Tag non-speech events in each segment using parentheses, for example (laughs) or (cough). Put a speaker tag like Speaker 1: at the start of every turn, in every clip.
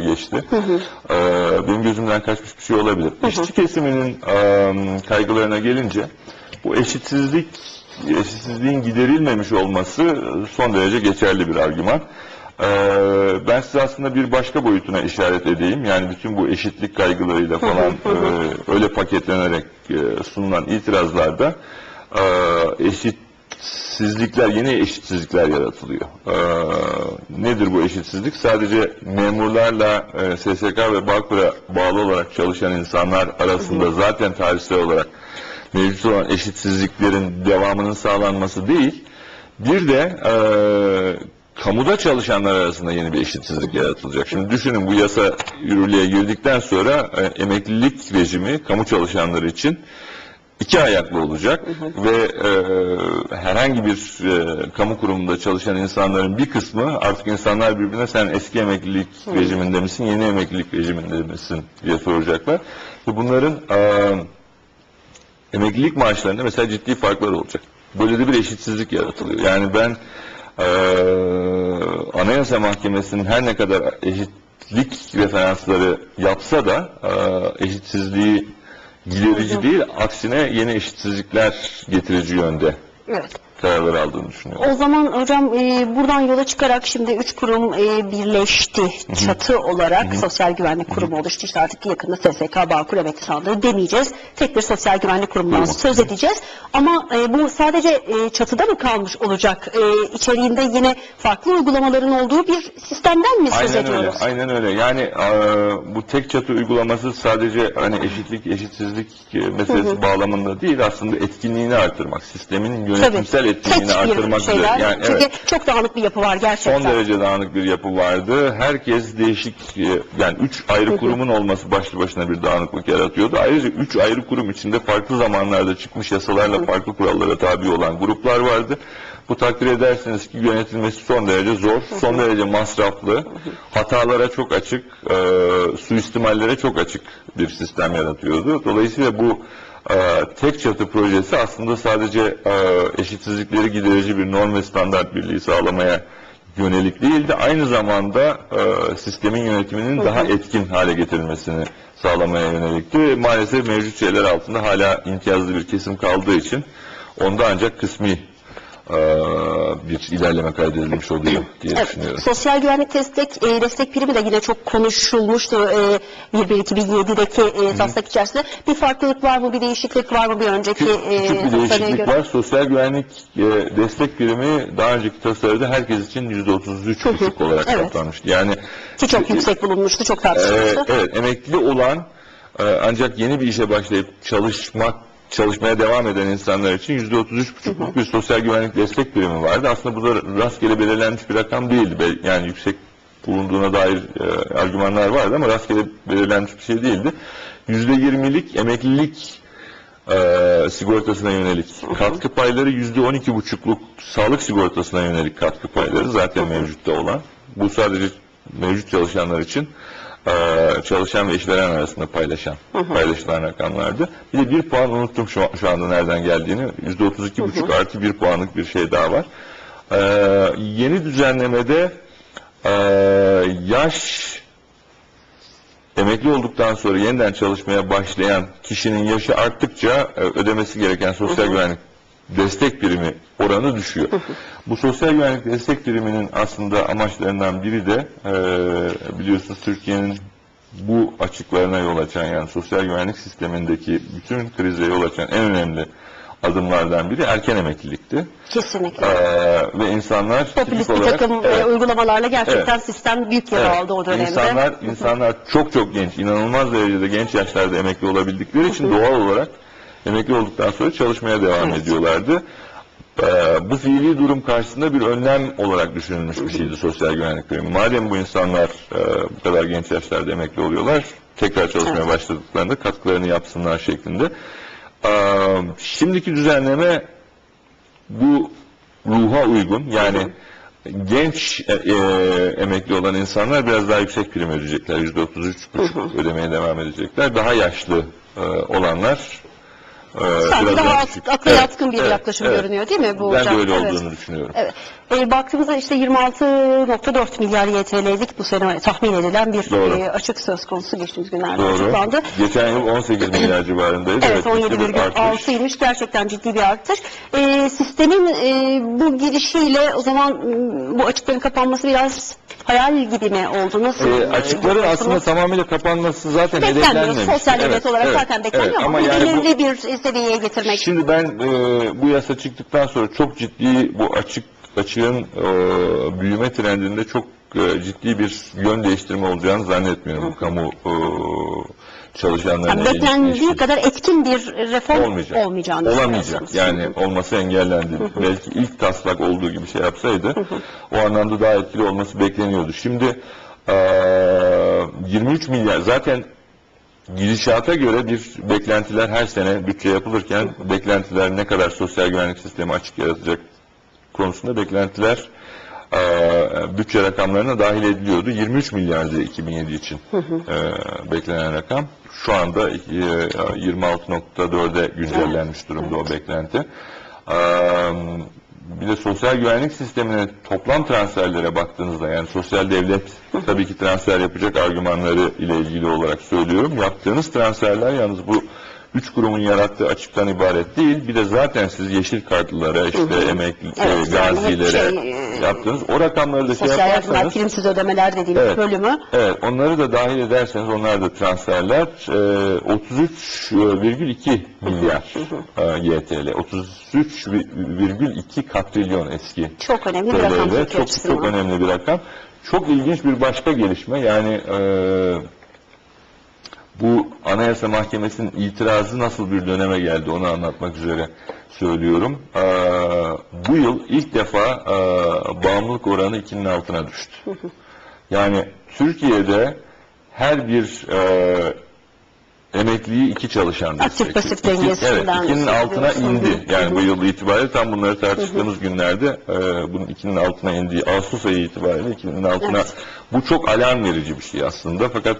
Speaker 1: geçti. Ee, benim gözümden kaçmış bir şey olabilir. İşçi kesiminin e, kaygılarına gelince bu eşitsizlik eşitsizliğin giderilmemiş olması son derece geçerli bir argüman. Ee, ben size aslında bir başka boyutuna işaret edeyim. Yani bütün bu eşitlik kaygılarıyla falan e, öyle paketlenerek e, sunulan itirazlarda e, eşitsizlikler, yeni eşitsizlikler yaratılıyor. Ee, nedir bu eşitsizlik? Sadece memurlarla e, SSK ve Bağkur'a bağlı olarak çalışan insanlar arasında zaten tarihsel olarak mevcut olan eşitsizliklerin devamının sağlanması değil, bir de e, kamuda çalışanlar arasında yeni bir eşitsizlik yaratılacak. Şimdi düşünün bu yasa yürürlüğe girdikten sonra e, emeklilik rejimi kamu çalışanları için iki ayaklı olacak ve e, herhangi bir e, kamu kurumunda çalışan insanların bir kısmı artık insanlar birbirine sen eski emeklilik rejiminde misin, yeni emeklilik rejiminde misin diye soracaklar. Ve bunların e, emeklilik maaşlarında mesela ciddi farklar olacak. Böyle de bir eşitsizlik yaratılıyor. Yani ben e, Anayasa Mahkemesi'nin her ne kadar eşitlik referansları yapsa da e, eşitsizliği giderici değil, aksine yeni eşitsizlikler getirici yönde
Speaker 2: Evet.
Speaker 1: Kararlar aldığını düşünüyorum.
Speaker 2: O zaman hocam e, buradan yola çıkarak şimdi üç kurum e, birleşti. Çatı olarak sosyal güvenlik kurumu oluştu. İşte artık yakında SSK, Bağkur Emekli Sandığı demeyeceğiz. Tek bir sosyal güvenlik kurumundan
Speaker 1: Kurumu.
Speaker 2: söz edeceğiz. Ama e, bu sadece e, çatıda mı kalmış olacak? E, içeriğinde yine farklı uygulamaların olduğu bir sistemden mi söz
Speaker 1: Aynen öyle,
Speaker 2: ediyoruz?
Speaker 1: aynen öyle. Yani e, bu tek çatı uygulaması sadece hani eşitlik, eşitsizlik meselesi bağlamında değil, aslında etkinliğini artırmak, sistemin yönetimsel etkinliğini artırmak üzere. Yani
Speaker 2: Çünkü
Speaker 1: evet.
Speaker 2: çok dağınık bir yapı var gerçekten.
Speaker 1: Son derece dağınık bir yapı vardı. Herkes değişik, e, yani üç ayrı kurumun olması başlı başına bir dağınıklık yaratıyordu. Ayrıca üç ayrı kurum içinde farklı zamanlarda çıkmış yasalarla farklı kurallara tabi olan gruplar vardı. Bu takdir edersiniz ki yönetilmesi son derece zor, son derece masraflı, hatalara çok açık, e, suistimallere çok açık bir sistem yaratıyordu. Dolayısıyla bu tek çatı projesi aslında sadece e, eşitsizlikleri giderici bir norm ve standart birliği sağlamaya yönelik değil de aynı zamanda e, sistemin yönetiminin daha etkin hale getirilmesini sağlamaya yönelikti. Maalesef mevcut şeyler altında hala imtiyazlı bir kesim kaldığı için onda ancak kısmi bir ilerleme kaydedilmiş oluyor diye
Speaker 2: Evet,
Speaker 1: düşünüyorum.
Speaker 2: sosyal güvenlik destek e, destek primi de yine çok konuşulmuştu e, 1-1-2007'deki e, taslak içerisinde. Bir farklılık var mı, bir değişiklik var mı bir önceki e,
Speaker 1: Küçük bir değişiklik
Speaker 2: göre?
Speaker 1: var. Sosyal güvenlik e, destek primi daha önceki tasarıda herkes için %33,5 olarak
Speaker 2: Evet.
Speaker 1: saptanmıştı. Yani
Speaker 2: Ki çok yüksek bulunmuştu, çok tartışılmıştı.
Speaker 1: evet, emekli olan e, ancak yeni bir işe başlayıp çalışmak çalışmaya devam eden insanlar için yüzde otuz üç buçukluk bir sosyal güvenlik destek birimi vardı. Aslında bu da rastgele belirlenmiş bir rakam değildi. Yani yüksek bulunduğuna dair e, argümanlar vardı ama rastgele belirlenmiş bir şey değildi. Yüzde yirmilik emeklilik e, sigortasına yönelik katkı payları yüzde on iki buçukluk sağlık sigortasına yönelik katkı payları zaten mevcutta olan. Bu sadece mevcut çalışanlar için e, çalışan ve işveren arasında paylaşan paylaşılan rakamlardı. Bir de bir puan unuttum şu, şu anda nereden geldiğini. Yüzde otuz iki buçuk artı bir puanlık bir şey daha var. E, yeni düzenlemede e, yaş emekli olduktan sonra yeniden çalışmaya başlayan kişinin yaşı arttıkça e, ödemesi gereken sosyal güvenlik destek primi oranı düşüyor. Bu sosyal güvenlik destek priminin aslında amaçlarından biri de e, biliyorsunuz Türkiye'nin bu açıklarına yol açan yani sosyal güvenlik sistemindeki bütün krize yol açan en önemli adımlardan biri erken emeklilikti.
Speaker 2: Kesinlikle.
Speaker 1: E, ve insanlar
Speaker 2: Popülist bir takım
Speaker 1: Evet.
Speaker 2: uygulamalarla gerçekten
Speaker 1: Evet.
Speaker 2: sistem büyük yer
Speaker 1: Evet.
Speaker 2: aldı o dönemde.
Speaker 1: İnsanlar, insanlar çok çok genç, inanılmaz derecede genç yaşlarda emekli olabildikleri için doğal olarak emekli olduktan sonra çalışmaya devam
Speaker 2: Evet.
Speaker 1: ediyorlardı. Ee, bu fiili durum karşısında bir önlem olarak düşünülmüş bir şeydi sosyal güvenlik primi. Madem bu insanlar e, bu kadar genç yaşlarda emekli oluyorlar, tekrar çalışmaya başladıklarında katkılarını yapsınlar şeklinde. Ee, şimdiki düzenleme bu ruha uygun yani genç e, e, emekli olan insanlar biraz daha yüksek prim ödeyecekler. Yüzde otuz üç buçuk ödemeye devam edecekler. Daha yaşlı e, olanlar Ee,
Speaker 2: Sanki
Speaker 1: biraz
Speaker 2: daha ak- akla
Speaker 1: Evet,
Speaker 2: yatkın bir
Speaker 1: evet,
Speaker 2: yaklaşım
Speaker 1: evet.
Speaker 2: görünüyor değil mi bu
Speaker 1: Ben
Speaker 2: hocam?
Speaker 1: de öyle
Speaker 2: Evet.
Speaker 1: olduğunu düşünüyorum.
Speaker 2: Evet. E, baktığımızda işte 26.4 milyar YTL'lik bu sene tahmin edilen bir
Speaker 1: Doğru.
Speaker 2: e, açık söz konusu geçtiğimiz günlerde
Speaker 1: Doğru.
Speaker 2: açıklandı.
Speaker 1: Geçen yıl 18 milyar civarındaydı.
Speaker 2: Evet
Speaker 1: artış.
Speaker 2: 17,6'ymış gerçekten ciddi bir artış. E, sistemin e, bu girişiyle o zaman m, bu açıkların kapanması biraz hayal gibi mi oldu? Nasıl? E,
Speaker 1: açıkların aslında tamamıyla kapanması zaten hedeflenmemiş.
Speaker 2: Sosyal
Speaker 1: Evet,
Speaker 2: olarak
Speaker 1: evet,
Speaker 2: zaten beklenmiyor
Speaker 1: evet.
Speaker 2: ama,
Speaker 1: ama yani bu,
Speaker 2: bir seviyeye getirmek.
Speaker 1: Şimdi ben e, bu yasa çıktıktan sonra çok ciddi bu açık açığın e, büyüme trendinde çok e, ciddi bir yön değiştirme olacağını zannetmiyorum bu kamu e, çalışanlarına.
Speaker 2: yani beklendiği kadar etkin bir reform
Speaker 1: olmayacak.
Speaker 2: olmayacağını
Speaker 1: Olamayacak. Yani olması engellendi. Belki ilk taslak olduğu gibi şey yapsaydı o anlamda daha etkili olması bekleniyordu. Şimdi e, 23 milyar zaten gidişata göre bir beklentiler her sene bütçe yapılırken beklentiler ne kadar sosyal güvenlik sistemi açık yaratacak konusunda beklentiler e, bütçe rakamlarına dahil ediliyordu. 23 milyardı 2007 için e, beklenen rakam. Şu anda e, 26.4'e güncellenmiş durumda o beklenti. E, bir de sosyal güvenlik sistemine toplam transferlere baktığınızda yani sosyal devlet tabii ki transfer yapacak argümanları ile ilgili olarak söylüyorum. Yaptığınız transferler yalnız bu üç kurumun yarattığı açıktan ibaret değil. Bir de zaten siz yeşil kartlılara, işte emekli,
Speaker 2: Evet, yani hep
Speaker 1: gazilere
Speaker 2: şey, e,
Speaker 1: yaptığınız o rakamları da şey
Speaker 2: Sosyal
Speaker 1: yaparsanız
Speaker 2: primsiz ödemeler dediğimiz
Speaker 1: Evet.
Speaker 2: bölümü
Speaker 1: Evet, onları da dahil ederseniz onlar da transferler e, 33,2 milyar e, YTL. 33,2 katrilyon eski
Speaker 2: çok önemli bir rakam
Speaker 1: Çok,
Speaker 2: açısından.
Speaker 1: çok önemli bir rakam. Çok ilginç bir başka gelişme. Yani e, bu Anayasa Mahkemesi'nin itirazı nasıl bir döneme geldi onu anlatmak üzere söylüyorum. E, bu yıl ilk defa e, bağımlılık oranı 2'nin altına düştü. Yani Türkiye'de her bir e, emekliyi iki çalışan
Speaker 2: Aktif
Speaker 1: destekliyor.
Speaker 2: pasif dengesinden
Speaker 1: Evet, ikinin altına indi. Yani bu yıl itibariyle tam bunları tartıştığımız günlerde e, bunun ikinin altına indiği Ağustos ayı itibariyle ikinin altına
Speaker 2: Evet.
Speaker 1: bu çok alarm verici bir şey aslında fakat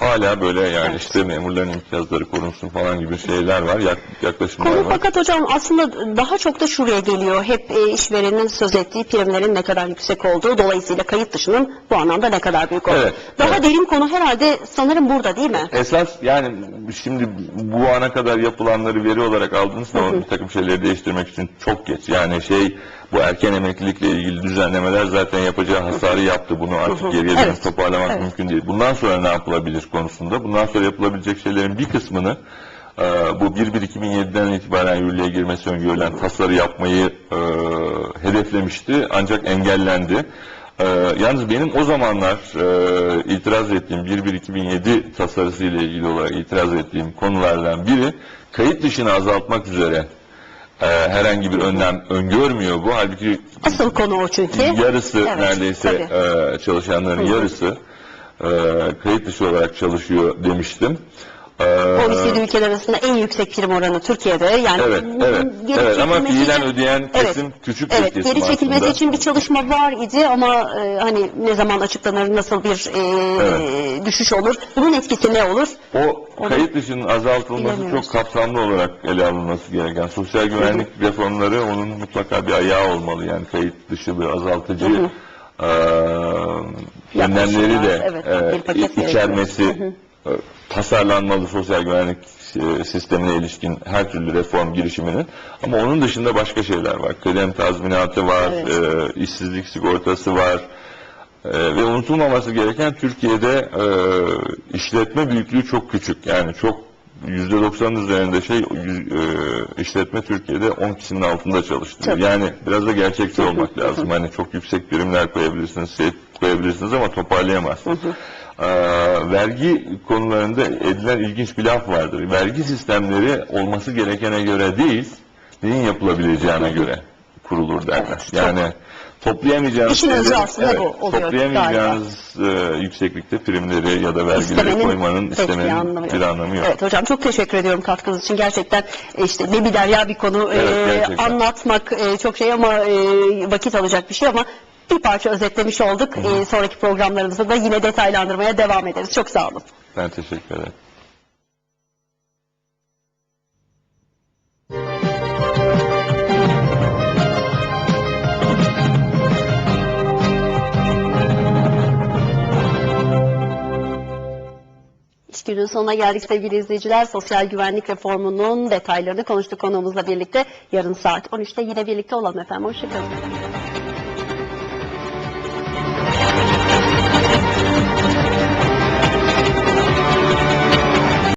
Speaker 1: hala böyle yani
Speaker 2: Evet.
Speaker 1: işte memurların imtiyazları korunsun falan gibi şeyler var, yak, yaklaşımlar
Speaker 2: Konu
Speaker 1: var.
Speaker 2: fakat hocam aslında daha çok da şuraya geliyor. Hep e, işverenin söz ettiği primlerin ne kadar yüksek olduğu, dolayısıyla kayıt dışının bu anlamda ne kadar büyük olduğu.
Speaker 1: Evet,
Speaker 2: Daha
Speaker 1: evet.
Speaker 2: derin konu herhalde sanırım burada değil mi?
Speaker 1: Esas yani şimdi bu ana kadar yapılanları veri olarak aldığınız zaman bir takım şeyleri değiştirmek için çok geç. Yani şey bu erken emeklilikle ilgili düzenlemeler zaten yapacağı hasarı yaptı. Bunu artık (laughs) geriye dönüp
Speaker 2: Evet.
Speaker 1: toparlamak
Speaker 2: Evet.
Speaker 1: mümkün değil. Bundan sonra ne yapılabilir konusunda? Bundan sonra yapılabilecek şeylerin bir kısmını e, bu 1-1-2007'den itibaren yürürlüğe girmesi öngörülen tasarı yapmayı e, hedeflemişti ancak engellendi. E, yalnız benim o zamanlar itiraz ettiğim 1-1-2007 tasarısı ile ilgili olarak itiraz ettiğim konulardan biri kayıt dışını azaltmak üzere e, herhangi bir önlem öngörmüyor bu. Halbuki
Speaker 2: Asıl konu o çünkü.
Speaker 1: yarısı
Speaker 2: Evet,
Speaker 1: neredeyse
Speaker 2: tabii.
Speaker 1: e, çalışanların
Speaker 2: Hı hı.
Speaker 1: yarısı e, kayıt dışı olarak çalışıyor demiştim. E,
Speaker 2: OECD ülkeler arasında en yüksek prim oranı Türkiye'de. Yani
Speaker 1: Evet, evet,
Speaker 2: geri
Speaker 1: evet ama fiilen ödeyen
Speaker 2: Evet,
Speaker 1: kesim küçük bir
Speaker 2: Evet,
Speaker 1: kesim
Speaker 2: geri çekilmesi
Speaker 1: aslında.
Speaker 2: için bir çalışma var idi ama e, hani ne zaman açıklanır, nasıl bir e, düşüş olur, bunun etkisi ne olur?
Speaker 1: O
Speaker 2: Onu
Speaker 1: kayıt dışının azaltılması çok kapsamlı olarak ele alınması gereken. Sosyal güvenlik reformları onun mutlaka bir ayağı olmalı. Yani kayıt dışılığı azaltıcı
Speaker 2: Hı hı.
Speaker 1: önlemleri de
Speaker 2: Evet, bir
Speaker 1: i- içermesi
Speaker 2: gerekiyor.
Speaker 1: eee, tasarlanmalı sosyal güvenlik eee, sistemine ilişkin her türlü reform girişiminin. Ama onun dışında başka şeyler var. Kıdem tazminatı var,
Speaker 2: Evet.
Speaker 1: eee, işsizlik sigortası var. Ee, ve unutulmaması gereken Türkiye'de e, işletme büyüklüğü çok küçük. Yani çok %90'ın üzerinde şey e, işletme Türkiye'de 10 kişinin altında çalıştırıyor.
Speaker 2: Tabii.
Speaker 1: Yani biraz da gerçekçi olmak lazım. Hani çok yüksek birimler koyabilirsiniz, şey koyabilirsiniz ama toparlayamazsınız. Ee, vergi konularında edilen ilginç bir laf vardır. Vergi sistemleri olması gerekene göre değil, neyin yapılabileceğine göre kurulur derler.
Speaker 2: Evet,
Speaker 1: yani toplayamayacağınız
Speaker 2: İşin özü
Speaker 1: şeyleri-
Speaker 2: aslında bu oluyor
Speaker 1: Toplayamayacağınız e, yükseklikte primleri ya da vergileri
Speaker 2: İstemenin
Speaker 1: koymanın istemenin
Speaker 2: bir anlamı yok.
Speaker 1: bir anlamı yok.
Speaker 2: Evet hocam çok teşekkür ediyorum katkınız için. Gerçekten e, işte ne bir derya bir konu
Speaker 1: Evet,
Speaker 2: e, anlatmak e, çok şey ama e, vakit alacak bir şey ama bir parça özetlemiş olduk. Hı hı. E, sonraki programlarımızda da yine detaylandırmaya devam ederiz. Çok sağ olun.
Speaker 1: Ben teşekkür ederim.
Speaker 2: İş günün sonuna geldik sevgili izleyiciler. Sosyal güvenlik reformunun detaylarını konuştuk konuğumuzla birlikte. Yarın saat 13'te yine birlikte olalım efendim. Hoşçakalın.